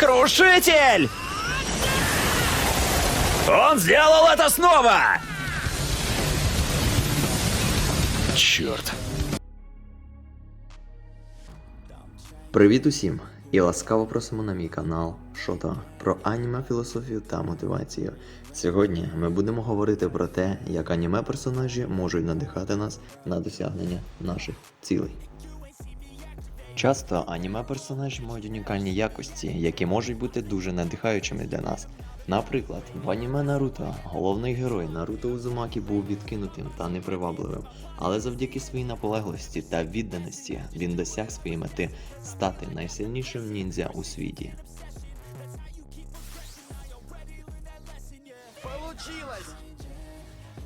Крушитель! Он сделал это снова! Черт. Привіт усім! І ласкаво просимо на мій канал Шота про аніме філософію та мотивацію. Сьогодні ми будемо говорити про те, як аніме персонажі можуть надихати нас на досягнення наших цілей. Часто аніме персонажі мають унікальні якості, які можуть бути дуже надихаючими для нас. Наприклад, в аніме Наруто головний герой Наруто Узумакі був відкинутим та непривабливим, але завдяки своїй наполеглості та відданості він досяг своєї мети стати найсильнішим ніндзя у світі.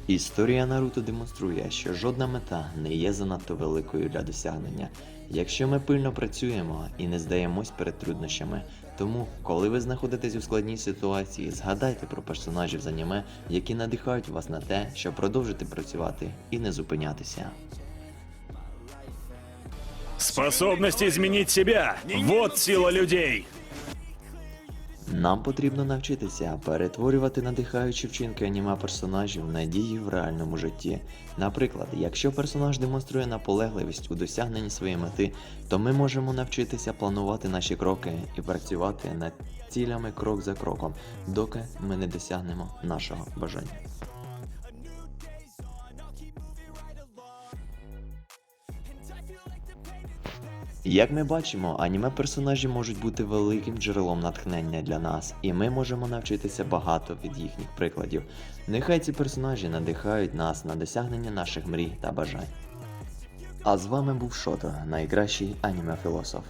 Історія Наруто демонструє, що жодна мета не є занадто великою для досягнення, якщо ми пильно працюємо і не здаємось перед труднощами. Тому, коли ви знаходитесь у складній ситуації, згадайте про персонажів з аніме, які надихають вас на те, щоб продовжити працювати і не зупинятися. Способность изменить себя. Вот сила людей. Нам потрібно навчитися перетворювати надихаючі вчинки аніме персонажів на дії в реальному житті. Наприклад, якщо персонаж демонструє наполегливість у досягненні своєї мети, то ми можемо навчитися планувати наші кроки і працювати над цілями крок за кроком, доки ми не досягнемо нашого бажання. Як ми бачимо, аніме персонажі можуть бути великим джерелом натхнення для нас, і ми можемо навчитися багато від їхніх прикладів. Нехай ці персонажі надихають нас на досягнення наших мрій та бажань. А з вами був Шото, найкращий аніме філософ.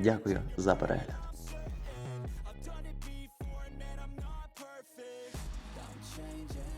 Дякую за перегляд. changing